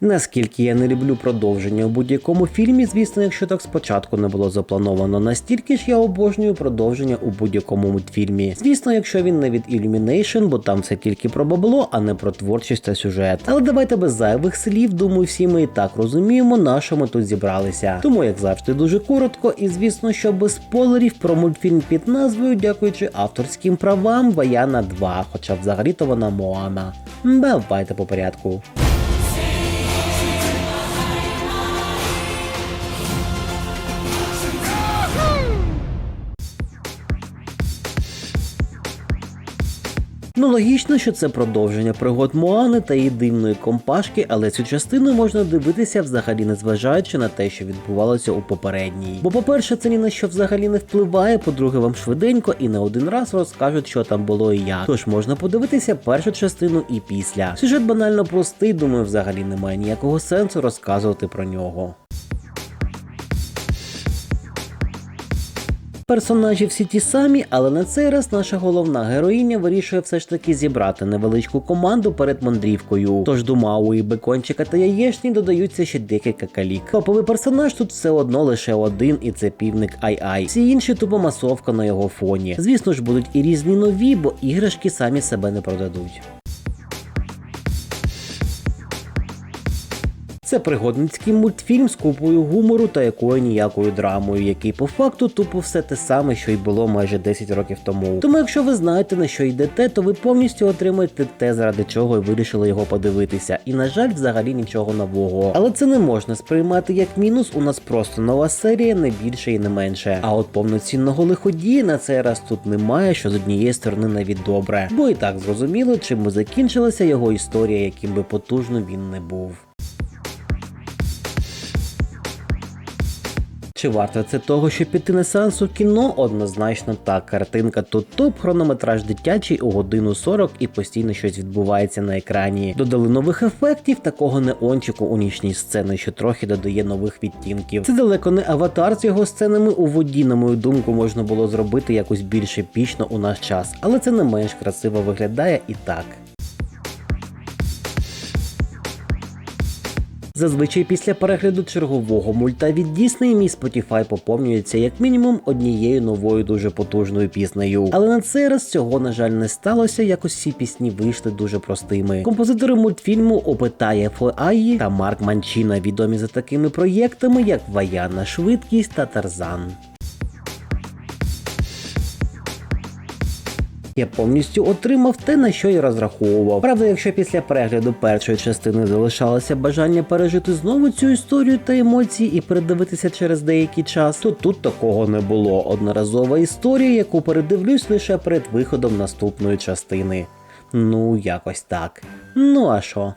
Наскільки я не люблю продовження у будь-якому фільмі, звісно, якщо так спочатку не було заплановано, настільки ж я обожнюю продовження у будь-якому мультфільмі. Звісно, якщо він не від Illumination, бо там все тільки про бабло, а не про творчість та сюжет. Але давайте без зайвих слів, думаю, всі ми і так розуміємо, на що ми тут зібралися. Тому, як завжди, дуже коротко, і звісно, що без спойлерів про мультфільм під назвою, дякуючи авторським правам Ваяна 2, хоча взагалі-то вона Моана. Давайте по порядку. Ну логічно, що це продовження пригод Моани та її дивної компашки, але цю частину можна дивитися взагалі не зважаючи на те, що відбувалося у попередній. Бо, по-перше, це ні на що взагалі не впливає, по-друге, вам швиденько і не один раз розкажуть, що там було і як. Тож можна подивитися першу частину і після. Сюжет банально простий, думаю, взагалі немає ніякого сенсу розказувати про нього. Персонажі всі ті самі, але на цей раз наша головна героїня вирішує все ж таки зібрати невеличку команду перед мандрівкою. Тож до Мауї, Бекончика та Яєшні додаються ще декілька калік. Топовий персонаж тут все одно лише один, і це півник Ай-Ай. Всі інші тупо масовка на його фоні. Звісно ж, будуть і різні нові, бо іграшки самі себе не продадуть. Це пригодницький мультфільм з купою гумору та якою ніякою драмою, який по факту тупо все те саме, що й було майже 10 років тому. Тому, якщо ви знаєте на що йдете, то ви повністю отримаєте те, заради чого і вирішили його подивитися. І на жаль, взагалі нічого нового. Але це не можна сприймати як мінус. У нас просто нова серія, не більше і не менше. А от повноцінного лиходія на цей раз тут немає, що з однієї сторони навіть добре. Бо і так зрозуміло, чим би закінчилася його історія, яким би потужно він не був. Чи варто це того, щоб піти на сеанс у кіно? Однозначно так. Картинка тут топ, хронометраж дитячий у годину 40 і постійно щось відбувається на екрані. Додали нових ефектів, такого неончику у нічній сцени, що трохи додає нових відтінків. Це далеко не аватар з його сценами у воді, на мою думку, можна було зробити якось більш епічно у наш час, але це не менш красиво виглядає і так. Зазвичай після перегляду чергового мульта від Disney мій Spotify поповнюється як мінімум однією новою дуже потужною піснею. Але на цей раз цього, на жаль, не сталося. Якось ці пісні вийшли дуже простими. Композитори мультфільму Опитає Фоаї та Марк Манчіна відомі за такими проєктами, як Ваяна Швидкість та Тарзан. Я повністю отримав те, на що й розраховував. Правда, якщо після перегляду першої частини залишалося бажання пережити знову цю історію та емоції і передивитися через деякий час, то тут такого не було. Одноразова історія, яку передивлюсь лише перед виходом наступної частини. Ну, якось так. Ну а що?